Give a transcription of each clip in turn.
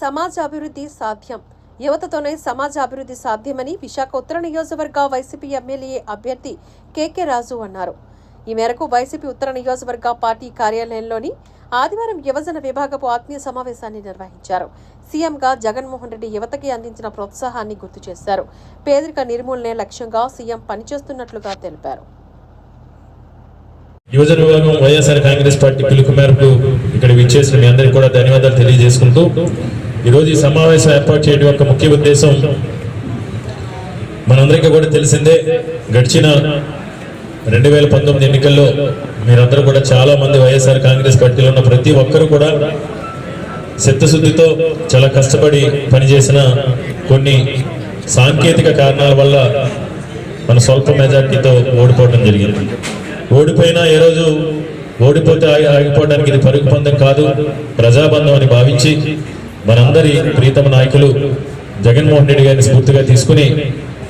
సమాజ అభివృద్ధి సాధ్యం. యువతతోనే సమాజ అభివృద్ధి సాధ్యమని విశాఖ ఉత్తర నియోజకవర్గ వైసీపీ ఎమ్మెల్యే అభ్యర్థి కేకే రాజు అన్నారు. ఈ మేరకు వైసీపీ ఉత్తర నియోజకవర్గ పార్టీ కార్యాలయంలోని ఆదివారం యువజన విభాగపు ఆత్మీయ సమావేశాన్ని నిర్వహించారు. సీఎంగా జగన్మోహన్ రెడ్డి యువతకి అందించిన ప్రోత్సాహాన్ని గుర్తు చేశారు. పేదరిక నిర్మూలనే లక్ష్యంగా సీఎం పనిచేస్తున్నట్లుగా తెలిపారు. యువజన విభాగం వైఎస్ఆర్ కాంగ్రెస్ పార్టీ పిలుపు మేరకు ఇక్కడ విచ్చేసిన మీ అందరికీ కూడా ధన్యవాదాలు తెలియజేసుకుంటూ ఈరోజు ఈ సమావేశం ఏర్పాటు చేయడం యొక్క ముఖ్య ఉద్దేశం. మనందరికీ కూడా తెలిసిందే గడిచిన రెండు వేల పంతొమ్మిది ఎన్నికల్లో మీరందరూ కూడా చాలా మంది వైఎస్ఆర్ కాంగ్రెస్ పార్టీలో ఉన్న ప్రతి ఒక్కరు కూడా చిత్తశుద్ధితో చాలా కష్టపడి పనిచేసిన కొన్ని సాంకేతిక కారణాల వల్ల మన స్వల్ప మెజార్టీతో ఓడిపోవడం జరిగింది. ఓడిపోయినా ఏ రోజు ఓడిపోతే ఆగిపోవడానికి ఇది పరుగు పందెం కాదు ప్రజాబంధం అని భావించి మనందరి ప్రీతమ నాయకులు జగన్మోహన్ రెడ్డి గారిని స్ఫూర్తిగా తీసుకుని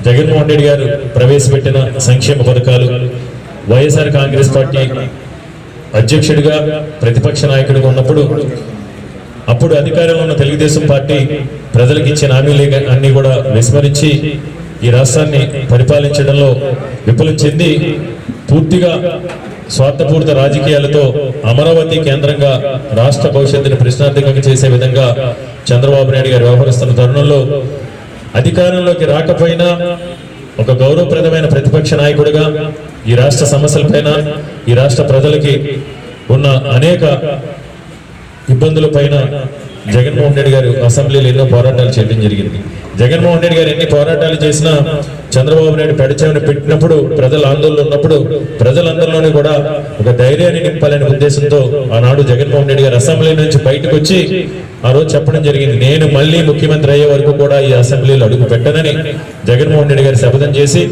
జగన్మోహన్ రెడ్డి గారు ప్రవేశపెట్టిన సంక్షేమ పథకాలు వైఎస్ఆర్ కాంగ్రెస్ పార్టీ అధ్యక్షుడిగా ప్రతిపక్ష నాయకుడిగా ఉన్నప్పుడు అప్పుడు అధికారంలో ఉన్న తెలుగుదేశం పార్టీ ప్రజలకు ఇచ్చిన హామీలు అన్ని కూడా విస్మరించి ఈ రాష్ట్రాన్ని పరిపాలించడంలో విఫలం చెంది పూర్తిగా స్వార్థపూరిత రాజకీయాలతో అమరావతి కేంద్రంగా రాష్ట్ర భవిష్యత్తుని ప్రశ్నార్థకంగా చేసే విధంగా చంద్రబాబు నాయుడు గారు వ్యవహరిస్తున్న తరుణంలో అధికారంలోకి రాకపోయినా ఒక గౌరవప్రదమైన ప్రతిపక్ష నాయకుడిగా ఈ రాష్ట్ర సమస్యలపైన ఈ రాష్ట్ర ప్రజలకి ఉన్న అనేక ఇబ్బందుల పైన జగన్మోహన్ రెడ్డి గారు అసెంబ్లీలో ఎన్నో పోరాటాలు చేయడం జరిగింది. జగన్మోహన్ రెడ్డి గారు ఎన్ని పోరాటాలు చేసినా చంద్రబాబు నాయుడు పెడచేమని పెట్టినప్పుడు ప్రజల ఆందోళన ఉన్నప్పుడు ప్రజలందరిలోనూ కూడా ఒక ధైర్యాన్ని నింపాలనే ఉద్దేశంతో ఆనాడు జగన్మోహన్ రెడ్డి గారు అసెంబ్లీ నుంచి బయటకు వచ్చి ఆ రోజు చెప్పడం జరిగింది. నేను మళ్ళీ ముఖ్యమంత్రి అయ్యే వరకు కూడా ఈ అసెంబ్లీలో అడుగు పెట్టనని జగన్మోహన్ రెడ్డి గారు శపథం చేసి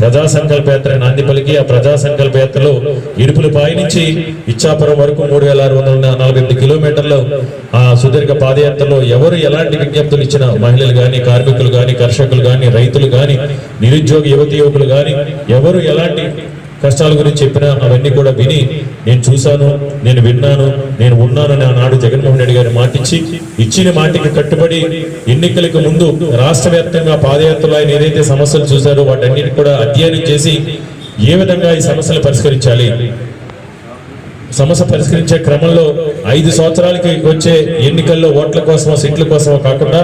ప్రజా సంకల్ప యాత్ర నాంది పలికి ఆ ప్రజా సంకల్ప యాత్రలో ఇరుపుల నుంచి ఇచ్చాపురం వరకు మూడు వేల ఆరు వందల నలభై ఎనిమిది కిలోమీటర్లు ఆ సుదీర్ఘ పాదయాత్రలో ఎవరు ఎలాంటి విజ్ఞప్తులు ఇచ్చినా మహిళలు కానీ కార్మికులు కానీ కర్షకులు కానీ రైతులు కానీ నిరుద్యోగ యువతి యువకులు కానీ ఎవరు ఎలాంటి కష్టాల గురించి చెప్పినా అవన్నీ కూడా విని నేను చూశాను నేను విన్నాను నేను ఉన్నానని ఆనాడు జగన్మోహన్ రెడ్డి గారి మాటిచ్చి ఇచ్చిన మాటికి కట్టుబడి ఎన్నికలకు ముందు రాష్ట్ర వ్యాప్తంగా పాదయాత్రలో ఆయన ఏదైతే సమస్యలు చూశారో వాటన్నిటి కూడా అధ్యయనం చేసి ఏ విధంగా ఈ సమస్యలు పరిష్కరించాలి? సమస్య పరిష్కరించే క్రమంలో ఐదు సంవత్సరాలకి వచ్చే ఎన్నికల్లో ఓట్ల కోసమో సీట్ల కోసమో కాకుండా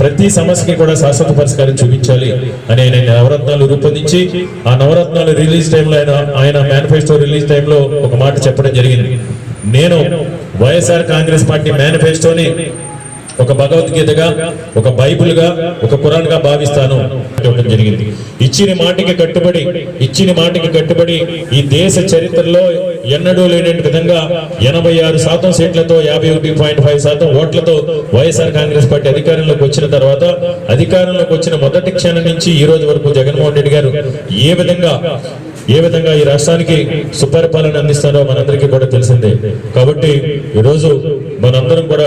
ప్రతి సమస్యకి కూడా శాశ్వత పరిష్కారం చూపించాలి అని ఆయన నవరత్నాలు రూపొందించి ఆ నవరత్నాలు రిలీజ్ టైంలో ఆయన ఆయన మేనిఫెస్టో రిలీజ్ టైంలో ఒక మాట చెప్పడం జరిగింది. నేను వైఎస్ఆర్ కాంగ్రెస్ పార్టీ మేనిఫెస్టోని ఒక భగవద్గీతగా ఒక బైబిల్గా ఒక ఖురాన్గా భావిస్తాను చెప్పడం జరిగింది. ఇచ్చిన మాటకి కట్టుబడి ఇచ్చిన మాటకి కట్టుబడి ఈ దేశ చరిత్రలో ఎన్నడూ లేని విధంగా ఎనభై ఆరు శాతం సీట్లతో యాభై ఒకటి పాయింట్ ఫైవ్ శాతం ఓట్లతో వైఎస్ఆర్ కాంగ్రెస్ పార్టీ అధికారంలోకి వచ్చిన తర్వాత అధికారంలోకి వచ్చిన మొదటి క్షణం నుంచి ఈ రోజు వరకు జగన్మోహన్ రెడ్డి గారు ఏ విధంగా ఏ విధంగా ఈ రాష్ట్రానికి సుపరిపాలన అందిస్తారో మనందరికీ కూడా తెలిసిందే. కాబట్టి ఈరోజు మనందరం కూడా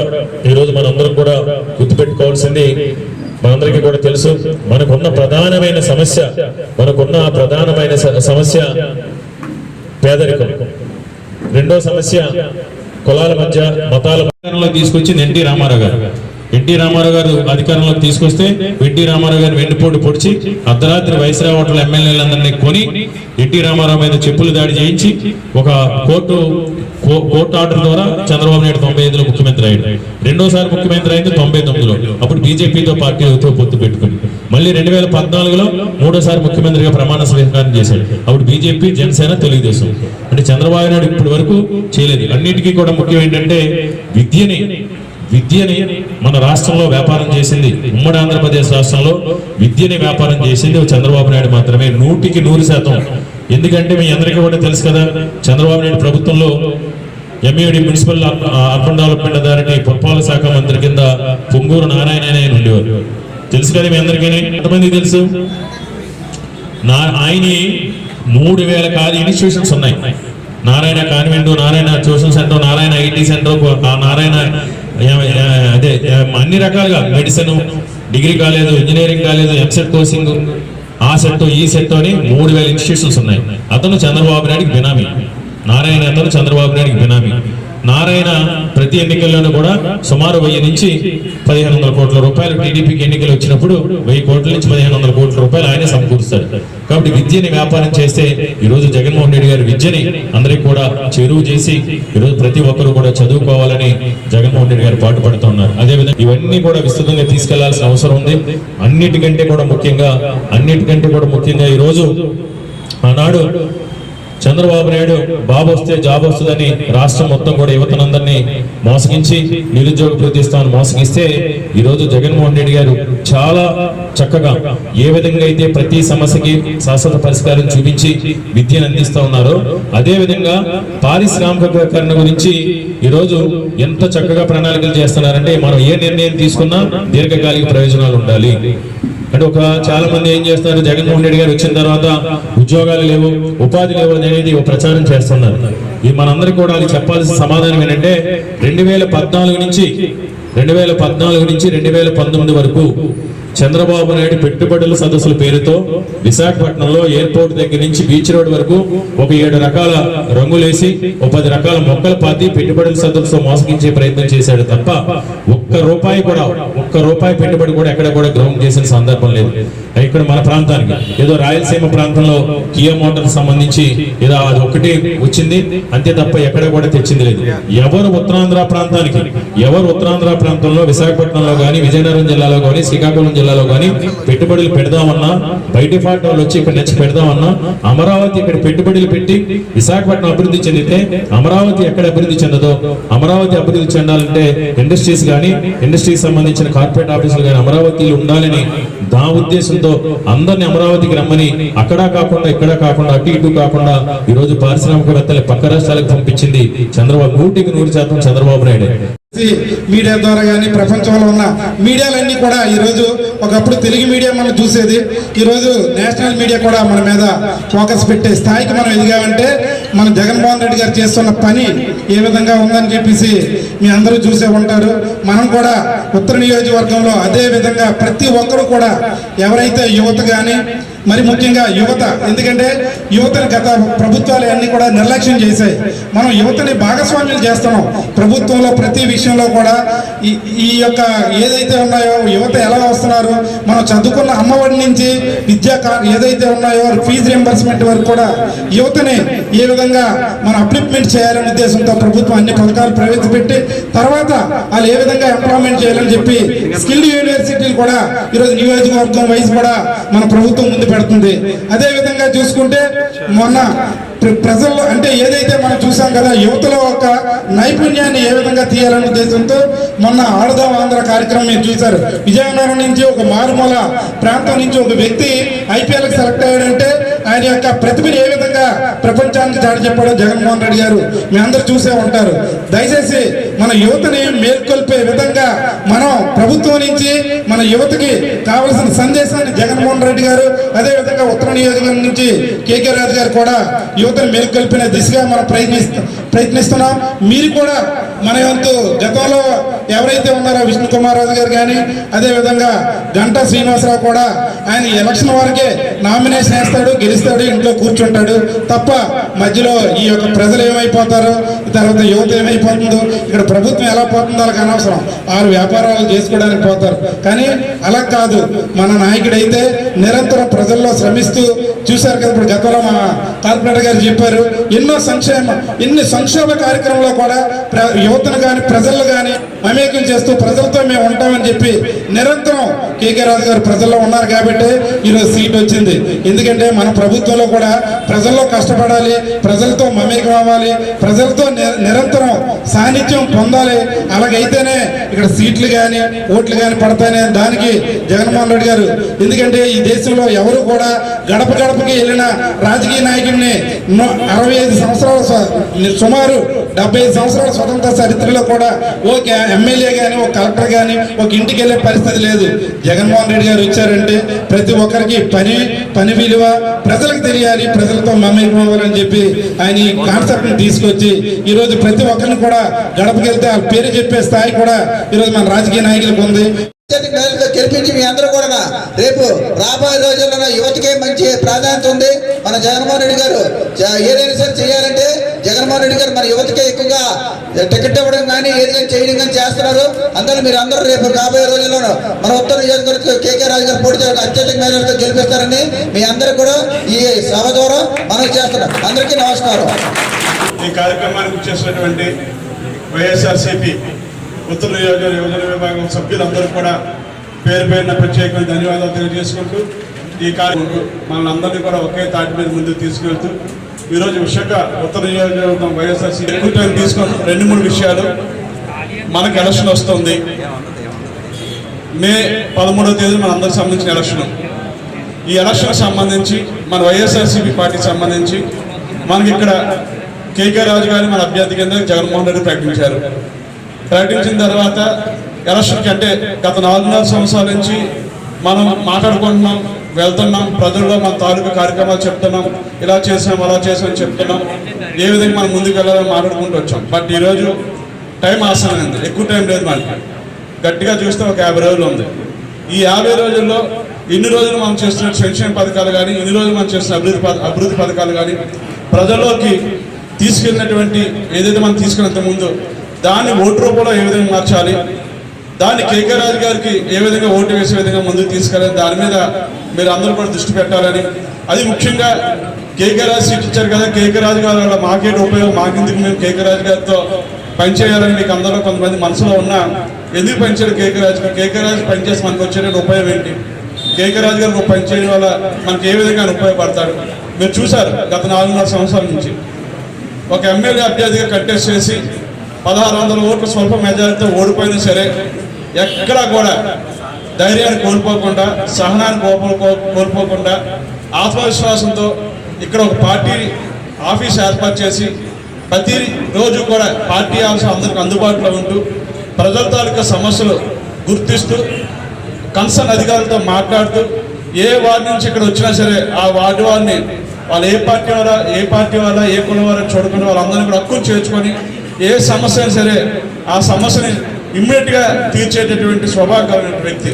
ఈరోజు మనందరం కూడా గుర్తుపెట్టుకోవాల్సింది మనందరికీ కూడా తెలుసు మనకున్న ప్రధానమైన సమస్య మనకున్న ప్రధానమైన సమస్య పేదరికం. రెండో సమస్య కులాల మధ్య మతాల అధికారంలోకి తీసుకొచ్చింది ఎన్టీ రామారావు గారు. ఎన్టీ రామారావు గారు అధికారంలోకి తీసుకొస్తే ఎన్టీ రామారావు గారు వెన్నుపోటు పొడిచి అర్ధరాత్రి వైస్రావు హోటల్ ఎమ్మెల్యేలందరినీ కొని ఎన్టీ రామారావు మీద చెప్పులు దాడి చేయించి ఒక కోర్టు కోర్టు ఆర్డర్ ద్వారా చంద్రబాబు నాయుడు తొంభై ఐదులో ముఖ్యమంత్రి అయ్యాడు. రెండోసారి ముఖ్యమంత్రి అయింది తొంభై తొమ్మిదిలో. అప్పుడు బీజేపీతో పార్టీతో పొత్తు పెట్టుకుని మళ్ళీ రెండు వేల పద్నాలుగులో మూడోసారి ముఖ్యమంత్రిగా ప్రమాణ స్వీకారం చేశాడు. అప్పుడు బీజేపీ జనసేన తెలుగుదేశం. అంటే చంద్రబాబు నాయుడు ఇప్పటి వరకు చేయలేదు. అన్నిటికీ కూడా ముఖ్యం ఏంటంటే విద్యని. విద్యని మన రాష్ట్రంలో వ్యాపారం చేసింది. ఉమ్మడి ఆంధ్రప్రదేశ్ రాష్ట్రంలో విద్యని వ్యాపారం చేసింది చంద్రబాబు నాయుడు మాత్రమే. నూటికి నూరు శాతం. ఎందుకంటే మీ అందరికీ కూడా తెలుసు కదా చంద్రబాబు నాయుడు ప్రభుత్వంలో M E D municipal urban development authority పురపాలక శాఖ మంత్రి కింద పొంగూరు నారాయణ ఆయన ఉండేవారు తెలుసు కదా మీ అందరికీ ఎంతమంది తెలుసు? నా ఆయన మూడు వేల కాదు ఇన్స్టిట్యూషన్స్ ఉన్నాయి. Narayana convent Narayana tuition centre Narayana IT centre Narayana అదే అన్ని రకాలుగా. Medicine degree college engineering college EAMCET coaching ఆ సెట్ ఈ సెట్ అని మూడు వేల ఇన్స్టిట్యూషన్స్ ఉన్నాయి. అతను చంద్రబాబు నాయుడికి బినామీ. నారాయణ అతను చంద్రబాబు నాయుడికి బినామీ. నారాయణ ప్రతి ఎన్నికల్లోనూ కూడా సుమారు వెయ్యి నుంచి పదిహేను వందల కోట్ల రూపాయలు టీడీపీకి ఎన్నికలు వచ్చినప్పుడు వెయ్యి కోట్ల నుంచి పదిహేను వందల కోట్ల రూపాయలు ఆయన సమకూరుస్తాడు. కాబట్టి విద్యని వ్యాపారం చేస్తే ఈరోజు జగన్మోహన్ రెడ్డి గారి విద్యని అందరికీ కూడా చెరువు చేసి ఈరోజు ప్రతి ఒక్కరు కూడా చదువుకోవాలని జగన్మోహన్ రెడ్డి గారు పాటుపడుతున్నారు అదేవిధంగా ఇవన్నీ కూడా విస్తృతంగా తీసుకెళ్ళాల్సిన అవసరం ఉంది. అన్నిటికంటే కూడా ముఖ్యంగా అన్నిటికంటే కూడా ముఖ్యంగా ఈ రోజు ఆనాడు చంద్రబాబు నాయుడు బాబు వస్తే జాబ్ వస్తుందని రాష్ట్రం మొత్తం కూడా యువతనందరినీ మోసగించి నిరుద్యోగ ప్రతిస్తాను మోసగిస్తే ఈరోజు జగన్మోహన్ రెడ్డి గారు చాలా చక్కగా ఏ విధంగా అయితే ప్రతి సమస్యకి శాశ్వత పరిష్కారం చూపించి విద్యను అందిస్తా ఉన్నారో అదేవిధంగా పారిశ్రామికీకరణ గురించి ఈరోజు ఎంత చక్కగా ప్రణాళికలు చేస్తున్నారంటే మనం ఏ నిర్ణయం తీసుకున్నా దీర్ఘకాలిక ప్రయోజనాలు ఉండాలి. అంటే ఒక చాలా మంది ఏం చేస్తారు? జగన్మోహన్ రెడ్డి గారు వచ్చిన తర్వాత ఉద్యోగాలు లేవు ఉపాధి లేవు అనేది ఒక ప్రచారం చేస్తున్నారు. ఈ మనందరికీ కూడా అది చెప్పాల్సిన సమాధానం ఏంటంటే రెండు వేల పద్నాలుగు నుంచి రెండు వేల పద్నాలుగు నుంచి రెండు వేల పంతొమ్మిది వరకు చంద్రబాబు నాయుడు పెట్టుబడుల సదస్సుల పేరుతో విశాఖపట్నంలో ఎయిర్పోర్ట్ దగ్గర నుంచి బీచ్ రోడ్ వరకు ఒక ఏడు రకాల రంగులేసి ఒక పది రకాల మొక్కలు పాతి పెట్టుబడుల సదస్సుతో మోసగించే ప్రయత్నం చేశాడు తప్ప ఒక్క రూపాయి కూడా ఒక్క రూపాయి పెట్టుబడి కూడా ఎక్కడ కూడా గ్రౌండ్ చేసిన సందర్భం లేదు. ఇక్కడ మన ప్రాంతానికి ఏదో రాయలసీమ ప్రాంతంలో కియా మోటార్ సంబంధించి ఏదో అది ఒకటి వచ్చింది అంతే తప్ప ఎక్కడ కూడా తెచ్చింది లేదు. ఎవరు ఉత్తరాంధ్ర ప్రాంతానికి ఎవరు ఉత్తరాంధ్ర ప్రాంతంలో విశాఖపట్నంలో గాని విజయనగరం జిల్లాలో కానీ శ్రీకాకుళం జిల్లాలో కానీ పెట్టుబడులు పెడదామన్నా బయట పార్టీ వాళ్ళు వచ్చి ఇక్కడ నుంచి పెడదామన్నా అమరావతి ఇక్కడ పెట్టుబడులు పెట్టి విశాఖపట్నం అభివృద్ధి చెందితే అమరావతి ఎక్కడ అభివృద్ధి చెందదో అమరావతి అభివృద్ధి చెందాలంటే ఇండస్ట్రీస్ కానీ ఇండస్ట్రీస్ సంబంధించిన కార్పొరేట్ ఆఫీసులు కానీ అమరావతిలో ఉండాలని దా ఉద్దేశంతో అందరిని అమరావతికి రమ్మని అక్కడా కాకుండా ఇక్కడ కాకుండా అటు ఇటు కాకుండా ఈ రోజు పారిశ్రామికవేత్తలు పక్క రాష్ట్రాలకు పంపించింది చంద్రబాబు నూటికి నూరు శాతం చంద్రబాబు నాయుడు. మీడియా ద్వారా కానీ ప్రపంచంలో ఉన్న మీడియాలన్నీ కూడా ఈరోజు ఒకప్పుడు తెలుగు మీడియా మనం చూసేది. ఈరోజు నేషనల్ మీడియా కూడా మన మీద ఫోకస్ పెట్టే స్థాయికి మనం ఎదిగామంటే మన జగన్మోహన్ రెడ్డి గారు చేస్తున్న పని ఏ విధంగా ఉందని చెప్పేసి మీ అందరూ చూసే ఉంటారు. మనం కూడా ఉత్తర నియోజకవర్గంలో అదే విధంగా ప్రతి ఒక్కరు కూడా ఎవరైతే యువత కానీ మరి ముఖ్యంగా యువత ఎందుకంటే యువతని గత ప్రభుత్వాలు అన్ని కూడా నిర్లక్ష్యం చేశాయి. మనం యువతని భాగస్వామ్యం చేస్తున్నాం. ప్రభుత్వంలో ప్రతి విషయంలో కూడా ఈ ఈ యొక్క ఏదైతే ఉన్నాయో యువత ఎలా వస్తున్నారు మనం చదువుకున్న అమ్మఒడి నుంచి విద్యా ఏదైతే ఉన్నాయో ఫీజు రియంబర్స్మెంట్ వరకు కూడా యువతని ఏ విధంగా మనం అప్లిప్మెంట్ చేయాలనే ఉద్దేశంతో ప్రభుత్వం అన్ని పథకాలు ప్రవేశపెట్టి తర్వాత వాళ్ళు ఏ విధంగా ఎంప్లాయ్మెంట్ చేయాలని చెప్పి స్కిల్ యూనివర్సిటీలు కూడా ఈరోజు నియోజకవర్గం వైజ్ కూడా మన ప్రభుత్వం ముందు పెడుతుంది. అదే విధంగా చూసుకుంటే మొన్న ప్ర- ప్రజల్లో అంటే ఏదైతే మనం చూసాం కదా యువతలో ఒక నైపుణ్యాన్ని ఏ విధంగా తీయాలనే ఉద్దేశంతో మొన్న ఆడదాం ఆంధ్ర కార్యక్రమం మీరు చూశారు. విజయనగరం నుంచి ఒక మారుమూల ప్రాంతం నుంచి ఒక వ్యక్తి ఐపీఎల్కి సెలెక్ట్ అయ్యాడంటే ఆయన యొక్క ప్రతిభని ఏ విధంగా ప్రపంచానికి చాటి చెప్పాడో జగన్మోహన్ రెడ్డి గారు. మీ అందరూ చూసే ఉంటారు. దయచేసి మన యువతని మేల్కొల్పే విధంగా మనం ప్రభుత్వం నుంచి మన యువతకి కావలసిన సందేశాన్ని జగన్మోహన్ రెడ్డి గారు అదే విధంగా ఉత్తర నియోజకవర్గం నుంచి కేకే రాజు గారు కూడా యువతను మేల్కొల్పిన దిశగా మనం ప్రయత్నిస్తాం ప్రయత్నిస్తున్నాం. మీరు కూడా మన వంతు గతంలో ఎవరైతే ఉన్నారో విష్ణు కుమార్ రాజు గారు కానీ అదేవిధంగా గంటా శ్రీనివాసరావు కూడా ఆయన ఎలక్షన్ వరకే నామినేషన్ వేస్తాడు గెలుస్తాడు ఇంట్లో కూర్చుంటాడు. తప్ప మధ్యలో ఈ యొక్క ప్రజలు ఏమైపోతారో? తర్వాత యువత ఏమైపోతుందో ఇక్కడ ప్రభుత్వం ఎలా పోతుందో వాళ్ళకి అనవసరం. వారు వ్యాపారాలు చేసుకోవడానికి పోతారు. కానీ అలా కాదు. మన నాయకుడైతే నిరంతరం ప్రజల్లో శ్రమిస్తూ చూశారు కదా ఇప్పుడు గతంలో మా కార్పొరేటర్ గారు చెప్పారు ఎన్నో సంక్షేమ ఎన్ని సంక్షేమ కార్యక్రమంలో కూడా ప్ర- యువతను కానీ ప్రజలను కానీ మమేకం చేస్తూ ప్రజలతో మేము ఉంటామని చెప్పి నిరంతరం కేకే రాజు గారు ప్రజల్లో ఉన్నారు కాబట్టి ఈరోజు సీట్ వచ్చింది. ఎందుకంటే మన ప్రభుత్వంలో కూడా ప్రజల్లో కష్టపడాలి ప్రజలతో మమేకం అవ్వాలి ప్రజలతో నిరంతరం సాన్నిధ్యం పొందాలి. అలాగైతేనే ఇక్కడ సీట్లు కానీ ఓట్లు కానీ పడతాయనే దానికి జగన్మోహన్ రెడ్డి గారు. ఎందుకంటే ఈ దేశంలో ఎవరు కూడా గడప గడపకి వెళ్ళిన రాజకీయ నాయకుడిని అరవై ఐదు సంవత్సరాల సుమారు డెబ్బై ఐదు సంవత్సరాల స్వతంత్ర చరిత్రలో కూడా ఒక ఎమ్మెల్యే కానీ ఒక కలెక్టర్ కానీ ఒక ఇంటికి వెళ్ళే పరిస్థితి లేదు. జగన్మోహన్ రెడ్డి గారు వచ్చారంటే ప్రతి ఒక్కరికి పని పని విలువ ప్రజలకు తెలియాలి ప్రజలతో మమేకం చెప్పి ఆయన ఈ కాన్సెప్ట్ని తీసుకొచ్చి ఈరోజు ప్రతి ఒక్కరిని కూడా గడపకెళ్తే ఆ పేరు చెప్పే స్థాయి కూడా ఈ రోజు మన రాజకీయ నాయకులకు ఉంది. గెలిపించి మీ అందరూ కూడా రేపు రాబోయే రోజుల్లో యువతకే మంచి ప్రాధాన్యత ఉంది. మన జగన్మోహన్ రెడ్డి గారు ఏదైనా సరే చేయాలంటే జగన్మోహన్ రెడ్డి గారు మన యువతకే ఎక్కువగా టికెట్ ఇవ్వడం కానీ ఏదైనా చేయడం కానీ చేస్తున్నారు. అందులో మీరు అందరూ రేపు రాబోయే రోజుల్లో మన ఉత్తర నియోజకవర్గ కేకే రాజు గారు పోటీ అత్యధిక మేరకు గెలిపిస్తారని మీ అందరూ కూడా ఈ సభ ద్వారా మనం చేస్తున్నాం అందరికీ నమస్కారం. ఈ కార్యక్రమానికి వచ్చేసినటువంటి వైఎస్ఆర్సీపీ ఉత్తర నియోజకవర్గ యువజన విభాగం సభ్యులందరూ కూడా పేరు పేరున ప్రత్యేకమైన ధన్యవాదాలు తెలియజేసుకుంటూ ఈ కార్యక్రమం మనల్ అందరినీ కూడా ఒకే తాటి మీద ముందుకు తీసుకెళ్తూ ఈరోజు విశాఖ ఉత్తర నియోజకవర్గం వైఎస్ఆర్సీ ఎక్కువ తీసుకున్న రెండు మూడు విషయాలు మనకు ఎలక్షన్ వస్తుంది. మే పదమూడవ తేదీ మన అందరికి సంబంధించిన ఎలక్షన్. ఈ ఎలక్షన్కి సంబంధించి మన వైఎస్ఆర్సీపీ పార్టీకి సంబంధించి మనకి ఇక్కడ కేకే రాజు గారిని మన అభ్యర్థి కింద జగన్మోహన్ రెడ్డి ప్రకటించారు. ప్రకటించిన తర్వాత ఎలక్షన్కి అంటే గత నాలుగున్నర సంవత్సరాల నుంచి మనం మాట్లాడుకుంటున్నాం వెళ్తున్నాం ప్రజల్లో మన తాలూకు కార్యక్రమాలు చెప్తున్నాం ఇలా చేసాం అలా చేసాం చెప్తున్నాం. ఏ విధంగా మనం ముందుకు వెళ్ళాలని మాట్లాడుకుంటూ వచ్చాం. బట్ ఈరోజు టైం ఆసనమైంది ఎక్కువ టైం లేదు మనకి గట్టిగా చూస్తే ఒక యాభై రోజులు ఉంది. ఈ యాభై రోజుల్లో ఇన్ని రోజులు మనం చేస్తున్న సంక్షేమ పథకాలు కానీ ఇన్ని రోజులు మనం చేస్తున్న అభివృద్ధి అభివృద్ధి పథకాలు కానీ ప్రజల్లోకి తీసుకెళ్ళినటువంటి ఏదైతే మనం తీసుకున్నంత ముందు దాన్ని ఓటు రూపంలో ఏ విధంగా మార్చాలి? దాన్ని కేకే రాజు గారికి ఏ విధంగా ఓటు వేసే విధంగా ముందుకు తీసుకెళ్ళాలి? దాని మీద మీరు అందరూ కూడా దృష్టి పెట్టాలని. అది ముఖ్యంగా కేకే రాజు సీట్ ఇచ్చారు కదా కేకే రాజు గారు వల్ల మాకేంటి ఉపయోగం మాకెందుకు మేము కేకే రాజు గారితో పనిచేయాలని మీకు అందరూ కొంతమంది మనసులో ఉన్నా ఎందుకు పనిచేయడం కేకే రాజు గారు? కేకే రాజు పనిచేసి మనకు వచ్చే ఉపయోగం ఏంటి? కేకే రాజు గారు పనిచేయడం వల్ల మనకి ఏ విధంగా ఆయన ఉపయోగపడతాడు? మీరు చూశారు గత నాలుగున్నర సంవత్సరాల నుంచి. ఒక ఎమ్మెల్యే అభ్యర్థిగా కంటెస్ట్ చేసి పదహారు వందల ఓట్లు స్వల్ప మెజారిటీతో ఓడిపోయినా సరే ఎక్కడా కూడా ధైర్యాన్ని కోల్పోకుండా సహనాన్ని కోల్పో కోల్పోకుండా ఆత్మవిశ్వాసంతో ఇక్కడ ఒక పార్టీ ఆఫీస్ ఏర్పాటు చేసి ప్రతి రోజు కూడా పార్టీ ఆఫీస్ అందరికి అందుబాటులో ఉంటూ ప్రజల తాలూకా సమస్యలు గుర్తిస్తూ కన్సర్న్ అధికారులతో మాట్లాడుతూ ఏ వార్డు నుంచి ఇక్కడ వచ్చినా సరే ఆ వార్డు వారిని వాళ్ళు ఏ పార్టీ వాళ్ళ ఏ పార్టీ వాళ్ళ ఏ కులం వారని చూడకుండా వాళ్ళందరినీ కూడా హక్కును చేర్చుకొని ఏ సమస్య అయినా సరే ఆ సమస్యని ఇమ్మీడియట్గా తీర్చేటటువంటి స్వభావం వ్యక్తి.